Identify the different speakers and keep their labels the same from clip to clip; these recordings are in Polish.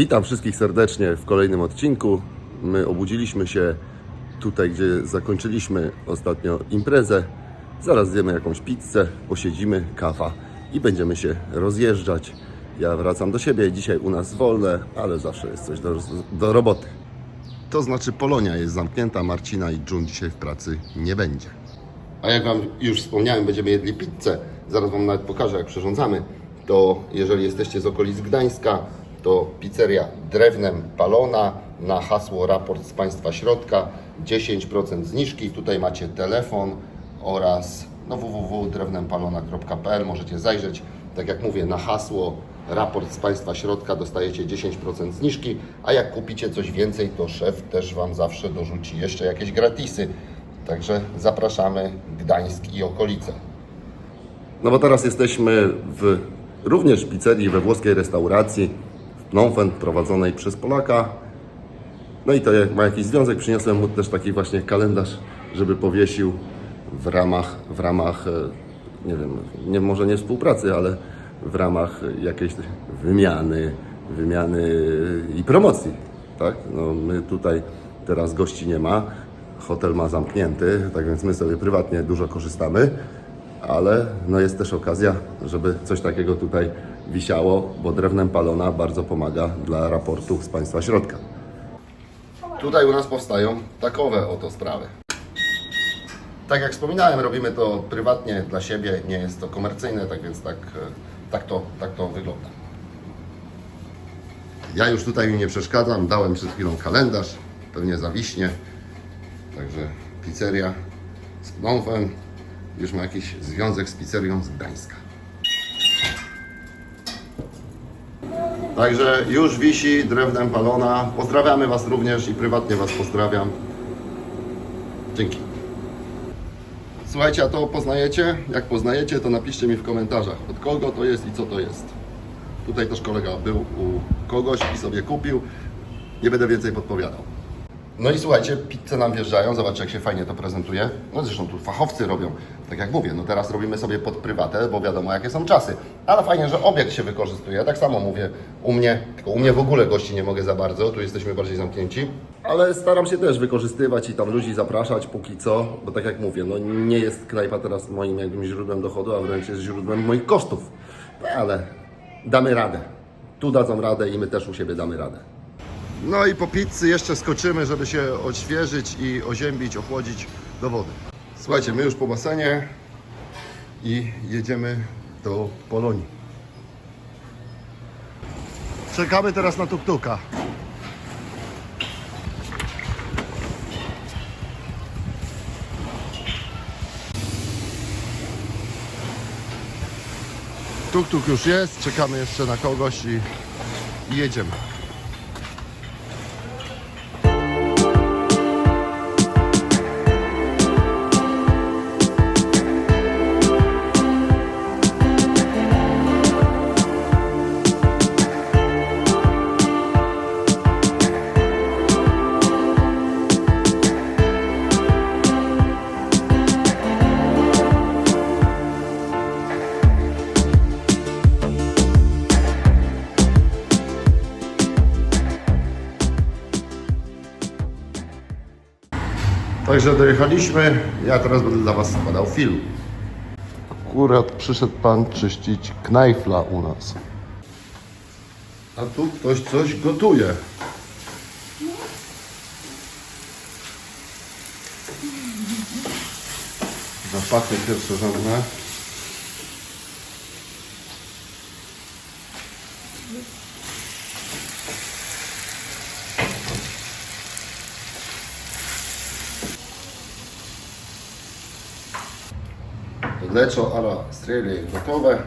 Speaker 1: Witam wszystkich serdecznie w kolejnym odcinku. My obudziliśmy się tutaj, gdzie zakończyliśmy ostatnio imprezę. Zaraz zjemy jakąś pizzę, posiedzimy, kawa i będziemy się rozjeżdżać. Ja wracam do siebie, dzisiaj u nas wolne, ale zawsze jest coś do, do roboty. To znaczy Polonia jest zamknięta, Marcina i Jun dzisiaj w pracy nie będzie. A jak Wam już wspomniałem, będziemy jedli pizzę. Zaraz Wam nawet pokażę, jak przyrządzamy. To jeżeli jesteście z okolic Gdańska, to pizzeria Drewnem Palona na hasło raport z Państwa Środka 10% zniżki. Tutaj macie telefon oraz no, www.drewnempalona.pl. Możecie zajrzeć. Tak jak mówię, na hasło raport z Państwa Środka dostajecie 10% zniżki, a jak kupicie coś więcej, to szef też Wam zawsze dorzuci jeszcze jakieś gratisy. Także zapraszamy Gdańsk i okolice. No bo teraz jesteśmy w również pizzerii we włoskiej restauracji Penh prowadzonej przez Polaka. No i to jak ma jakiś związek, przyniosłem mu też taki właśnie kalendarz, żeby powiesił w ramach, w ramach e, nie wiem, nie, może nie współpracy, ale w ramach jakiejś wymiany, wymiany i promocji, tak? No my tutaj teraz gości nie ma, hotel ma zamknięty, tak więc my sobie prywatnie dużo korzystamy, ale no jest też okazja, żeby coś takiego tutaj wisiało, bo drewnem palona bardzo pomaga dla raportu z Państwa Środka. Tutaj u nas powstają takowe oto sprawy. Tak jak wspominałem, robimy to prywatnie dla siebie, nie jest to komercyjne, tak więc tak, e, tak, to, tak to wygląda. Ja już tutaj mi nie przeszkadzam, dałem przed chwilą kalendarz, pewnie zawiśnie. Także pizzeria z Penh już ma jakiś związek z pizzerią z Gdańska. Także już wisi drewnem palona. Pozdrawiamy Was również i prywatnie Was pozdrawiam. Dzięki. Słuchajcie, a to poznajecie? Jak poznajecie, to napiszcie mi w komentarzach, od kogo to jest i co to jest. Tutaj też kolega był u kogoś i sobie kupił. Nie będę więcej podpowiadał. No i słuchajcie, pizze nam wjeżdżają, zobaczcie jak się fajnie to prezentuje. No zresztą tu fachowcy robią, tak jak mówię, no teraz robimy sobie pod prywatę, bo wiadomo jakie są czasy. Ale fajnie, że obiekt się wykorzystuje, tak samo mówię u mnie, tylko u mnie w ogóle gości nie mogę za bardzo, tu jesteśmy bardziej zamknięci. Ale staram się też wykorzystywać i tam ludzi zapraszać póki co, bo tak jak mówię, no nie jest knajpa teraz moim jakimś źródłem dochodu, a wręcz jest źródłem moich kosztów. No ale damy radę. Tu dadzą radę i my też u siebie damy radę. No i po pizzy jeszcze skoczymy, żeby się odświeżyć i oziębić, ochłodzić do wody. Słuchajcie, my już po basenie i jedziemy do Polonii. Czekamy teraz na tuktuka. Tuktuk już jest, czekamy jeszcze na kogoś i, i jedziemy. Także dojechaliśmy. Ja teraz będę dla Was składał film. Akurat przyszedł pan czyścić knajfla u nas. A tu ktoś coś gotuje. Zapachy pierwsze Leczo ala strele gotowe.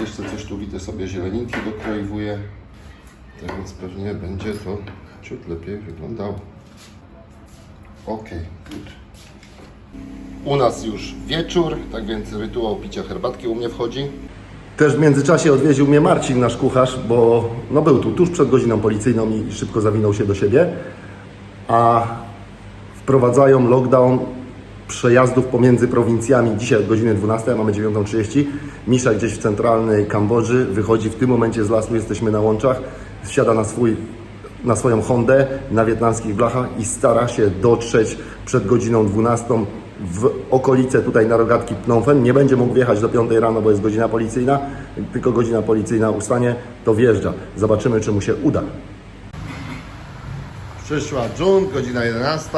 Speaker 1: Jeszcze coś tu widzę sobie zieleninki dokroiwuję. Tak więc pewnie będzie to ciut lepiej wyglądało. Ok, good. U nas już wieczór, tak więc rytuał picia herbatki u mnie wchodzi. Też w międzyczasie odwiedził mnie Marcin, nasz kucharz, bo no był tu tuż przed godziną policyjną i szybko zawinął się do siebie. A wprowadzają lockdown przejazdów pomiędzy prowincjami. Dzisiaj od godziny 12, a mamy 9.30. Misza gdzieś w centralnej Kambodży wychodzi w tym momencie z lasu, jesteśmy na łączach. wsiada na swój na swoją Hondę na wietnamskich blachach i stara się dotrzeć przed godziną 12 w okolice tutaj na rogatki Phnom Penh. Nie będzie mógł wjechać do 5 rano, bo jest godzina policyjna, tylko godzina policyjna ustanie, to wjeżdża. Zobaczymy, czy mu się uda. Przyszła June, godzina 11.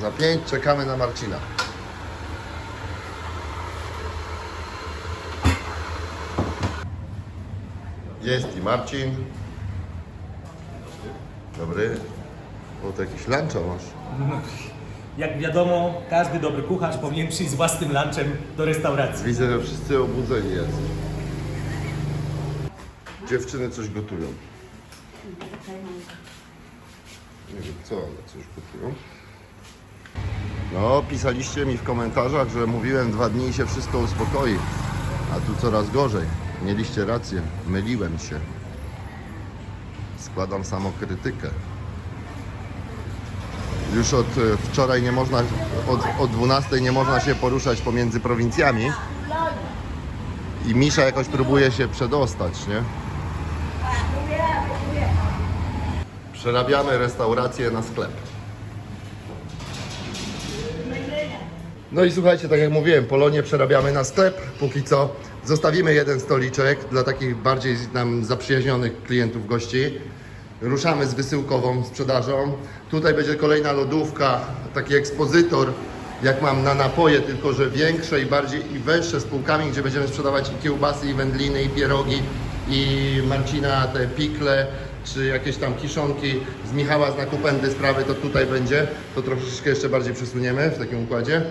Speaker 1: Za 5 czekamy na Marcina. Jest i Marcin. Dobry. O, to jakiś luncha masz.
Speaker 2: Jak wiadomo, każdy dobry kucharz powinien przyjść z własnym lunchem do restauracji.
Speaker 1: Widzę, że wszyscy obudzeni jest. Dziewczyny coś gotują. Nie wiem co, ale coś gotują. No, pisaliście mi w komentarzach, że mówiłem dwa dni i się wszystko uspokoi. A tu coraz gorzej. Mieliście rację. Myliłem się. Składam samokrytykę. Już od e, wczoraj nie można, od, od 12 nie można się poruszać pomiędzy prowincjami. I Misza jakoś próbuje się przedostać, nie? Przerabiamy restaurację na sklep. No i słuchajcie, tak jak mówiłem, Polonię przerabiamy na sklep. Póki co zostawimy jeden stoliczek dla takich bardziej nam zaprzyjaźnionych klientów, gości. Ruszamy z wysyłkową sprzedażą. Tutaj będzie kolejna lodówka, taki ekspozytor, jak mam na napoje, tylko że większe i bardziej i węższe z półkami, gdzie będziemy sprzedawać i kiełbasy, i wędliny, i pierogi, i Marcina te pikle, czy jakieś tam kiszonki z Michała z nakupendy sprawy, to tutaj będzie. To troszeczkę jeszcze bardziej przesuniemy w takim układzie.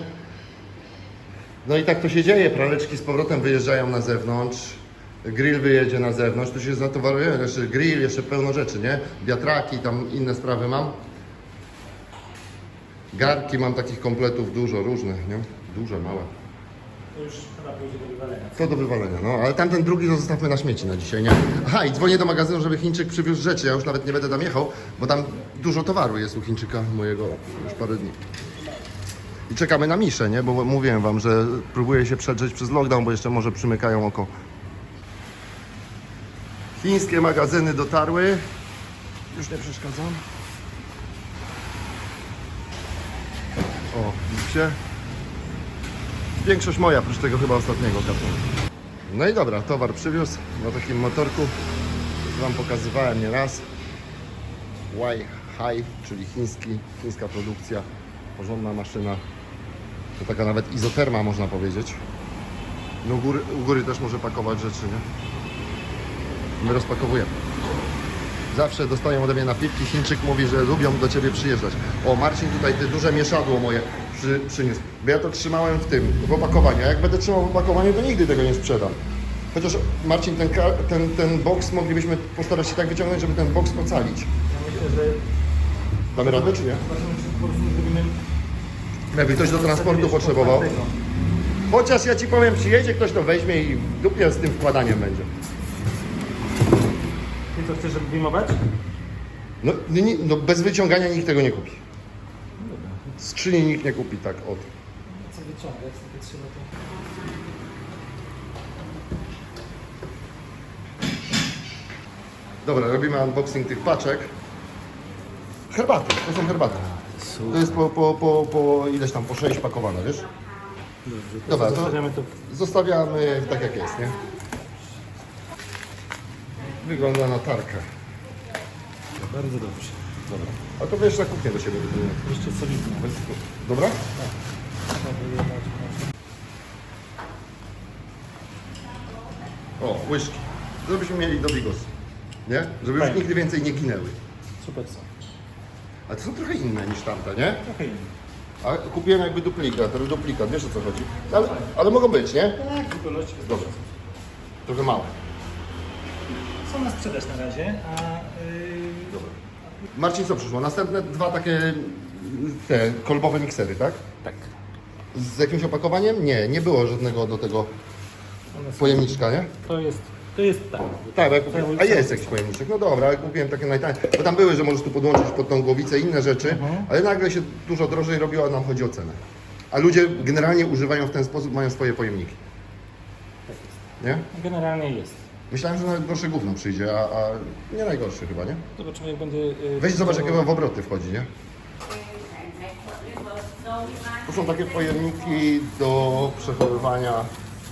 Speaker 1: No i tak to się dzieje. Praleczki z powrotem wyjeżdżają na zewnątrz. Grill wyjedzie na zewnątrz. Tu się zatowarujemy. Jeszcze grill, jeszcze pełno rzeczy, nie? Wiatraki, tam inne sprawy mam. Garki mam takich kompletów dużo, różnych, nie? Duże, małe.
Speaker 2: To już chyba pójdzie do wywalenia.
Speaker 1: To do wywalenia, no. Ale tamten drugi to zostawmy na śmieci na dzisiaj, nie? Aha, i dzwonię do magazynu, żeby Chińczyk przywiózł rzeczy. Ja już nawet nie będę tam jechał, bo tam dużo towaru jest u Chińczyka mojego już parę dni. I czekamy na Miszę, nie? Bo mówiłem wam, że próbuję się przedrzeć przez lockdown, bo jeszcze może przymykają oko. Chińskie magazyny dotarły. Już nie przeszkadzam. O, widzicie? Większość moja, oprócz tego chyba ostatniego kartonu. No i dobra, towar przywiózł na takim motorku. Wam pokazywałem nie raz. Y High, czyli chiński, chińska produkcja, porządna maszyna. To taka nawet izoterma można powiedzieć. No u góry, u góry też może pakować rzeczy, nie? My rozpakowujemy. Zawsze dostają ode mnie napiwki. Chińczyk mówi, że lubią do Ciebie przyjeżdżać. O, Marcin tutaj te duże mieszadło moje przy, przyniósł. Bo ja to trzymałem w tym, w opakowaniu. A jak będę trzymał w opakowaniu, to nigdy tego nie sprzedam. Chociaż Marcin, ten, ten, ten boks moglibyśmy postarać się tak wyciągnąć, żeby ten boks ocalić.
Speaker 2: Ja myślę, że
Speaker 1: Damy radę, czy nie? Jakby ktoś do transportu potrzebował. Chociaż ja Ci powiem, przyjedzie ktoś to weźmie i w dupie z tym wkładaniem będzie.
Speaker 2: Ty co, chcesz, żeby wyjmować?
Speaker 1: No, nie, nie, no bez wyciągania nikt tego nie kupi. Skrzyni nikt nie kupi tak od.
Speaker 2: Co to to...
Speaker 1: Dobra, robimy unboxing tych paczek. Herbaty, to są herbaty. To jest po, po, po, po ileś tam, po 6 pakowane, wiesz? Dobra, to
Speaker 2: Zostawiamy to...
Speaker 1: zostawiamy tak jak jest, nie? Wygląda na tarkę.
Speaker 2: Bardzo dobrze.
Speaker 1: Dobra. A to wiesz na kuchnię do siebie wygląda.
Speaker 2: Jeszcze solidnie.
Speaker 1: Dobra? O, łyżki. Żebyśmy mieli do bigos. Nie? Żeby już nigdy więcej nie ginęły.
Speaker 2: Super są.
Speaker 1: A to są trochę inne niż tamte, nie?
Speaker 2: Trochę inny.
Speaker 1: A kupiłem jakby duplikat, to duplikat, wiesz o co chodzi? Ale, ale mogą być, nie?
Speaker 2: Tak, zupełności jest
Speaker 1: Dobra. Trochę małe.
Speaker 2: Są na sprzedaż na razie, a... Yy...
Speaker 1: Dobra. Marcin, co przyszło? Następne dwa takie te kolbowe miksery, tak?
Speaker 2: Tak.
Speaker 1: Z jakimś opakowaniem? Nie, nie było żadnego do tego pojemniczka, nie?
Speaker 2: To jest... To jest tak.
Speaker 1: Tak, bo kupiłem, a jest jakiś pojemniczek. No dobra, ale kupiłem takie najtańsze. Bo tam były, że możesz tu podłączyć pod tą głowicę inne rzeczy, ale nagle się dużo drożej robiło, a nam chodzi o cenę. A ludzie generalnie używają w ten sposób, mają swoje pojemniki.
Speaker 2: Tak jest.
Speaker 1: Nie?
Speaker 2: Generalnie jest.
Speaker 1: Myślałem, że nawet gorsze gówno przyjdzie, a, a nie najgorszy chyba, nie?
Speaker 2: Zobaczymy jak będzie... y,
Speaker 1: Weź zobacz, jakie w obroty wchodzi, nie? To są takie pojemniki do przechowywania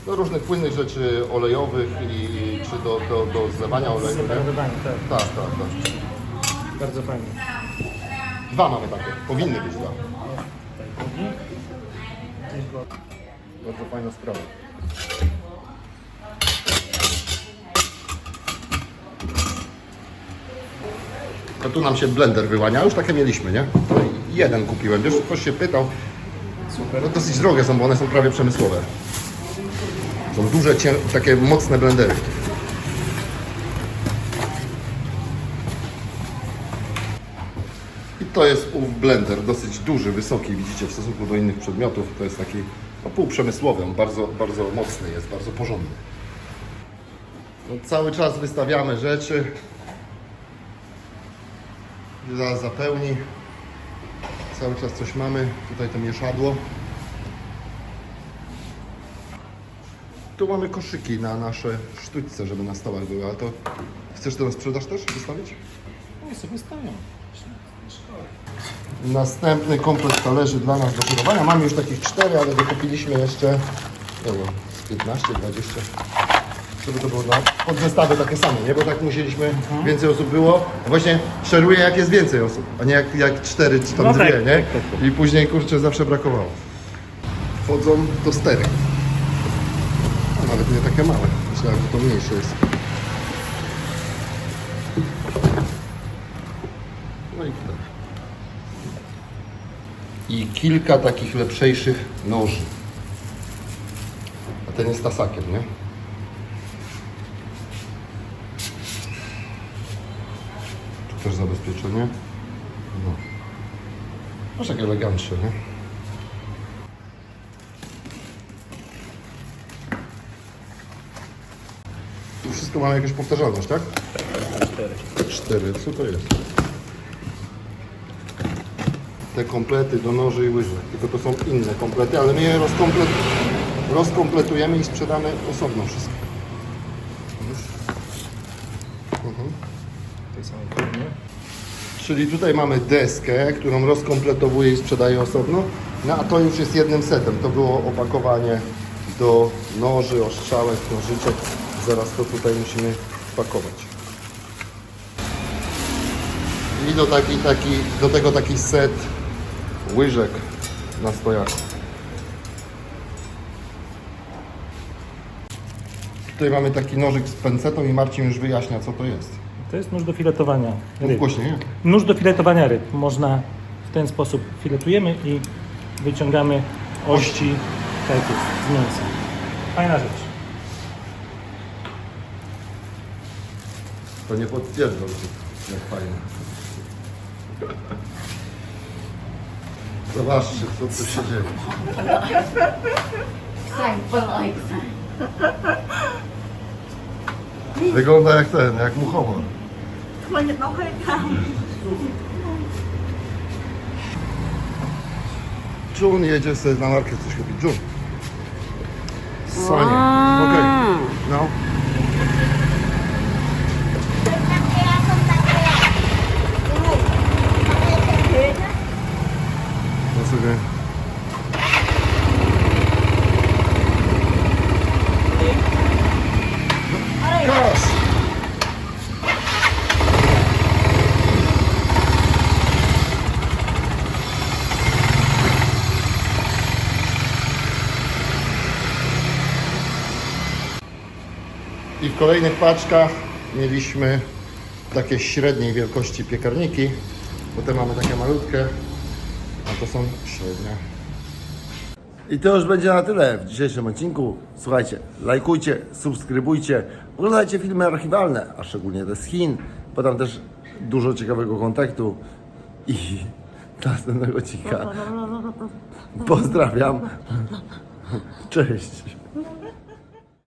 Speaker 1: do różnych płynnych rzeczy olejowych i czy do, do, do zlewania oleju. nie?
Speaker 2: Separowanie, tak.
Speaker 1: Tak, tak, tak.
Speaker 2: Bardzo fajnie.
Speaker 1: Dwa mamy takie. Powinny być dwa. Bardzo fajna sprawa. To tu nam się blender wyłania, już takie mieliśmy, nie? To jeden kupiłem, wiesz, ktoś się pytał. Super. No dosyć drogie są, bo one są prawie przemysłowe. Są duże, takie mocne blendery. I to jest ów blender, dosyć duży, wysoki, widzicie, w stosunku do innych przedmiotów. To jest taki no, półprzemysłowy, on bardzo, bardzo mocny jest, bardzo porządny. No, cały czas wystawiamy rzeczy. Zaraz zapełni. Cały czas coś mamy. Tutaj to mieszadło. Tu mamy koszyki na nasze sztućce, żeby na stołach były, ale to chcesz to na sprzedaż też wystawić?
Speaker 2: No sobie stawiam.
Speaker 1: Następny komplet talerzy dla nas do szyrowania. Mamy już takich cztery, ale dokupiliśmy jeszcze, nie wiem, z 15, 20. Żeby to było na pod zestawy takie same, nie? Bo tak musieliśmy, więcej osób było. Właśnie szeruję jak jest więcej osób, a nie jak, jak cztery czy tam
Speaker 2: No
Speaker 1: dwie,
Speaker 2: tak,
Speaker 1: nie?
Speaker 2: tak, tak, tak.
Speaker 1: I później kurczę zawsze brakowało. Wchodzą do sterek. Nawet nie takie małe. Myślałem, że to mniejsze jest. No i tak. I kilka takich lepszejszych noży. A ten jest tasakiem, nie? Tu też zabezpieczenie. No. Aż jak eleganckie, nie? Wszystko mamy jakąś powtarzalność, tak?
Speaker 2: Cztery.
Speaker 1: Cztery. Co to jest? Te komplety do noży i łyżek. Tylko to są inne komplety, ale my je rozkomplet... rozkompletujemy i sprzedamy osobno wszystko. Mhm.
Speaker 2: Tej samej.
Speaker 1: Czyli tutaj mamy deskę, którą rozkompletowuję i sprzedaję osobno. No a to już jest jednym setem. To było opakowanie do noży, ostrzałek, nożyczek. Zaraz to tutaj musimy pakować. I do, taki, taki, do tego taki set łyżek na stojaku. Tutaj mamy taki nożyk z pencetą i Marcin już wyjaśnia co to jest.
Speaker 2: To jest nóż do filetowania ryb.
Speaker 1: głośniej, nie?
Speaker 2: Nóż do filetowania ryb. Można w ten sposób filetujemy i wyciągamy ości tak jest, z mięsa. Fajna rzecz.
Speaker 1: To nie potwierdzą, że jak fajnie. Zobaczcie, co tu się dzieje.
Speaker 3: Sign, but like sign.
Speaker 1: Wygląda jak ten, jak muchomor.
Speaker 3: มันจะต้องให้ท
Speaker 1: Jun jedzie sobie na markę coś kupić. Jun. Sanie. Okej. No. Kolejnych paczkach mieliśmy takie średniej wielkości piekarniki. Potem mamy takie malutkie, a to są średnie. I to już będzie na tyle w dzisiejszym odcinku. Słuchajcie, lajkujcie, subskrybujcie, oglądajcie filmy archiwalne, a szczególnie te z Chin, bo tam też dużo ciekawego kontaktu i do następnego odcinka. Pozdrawiam. Cześć.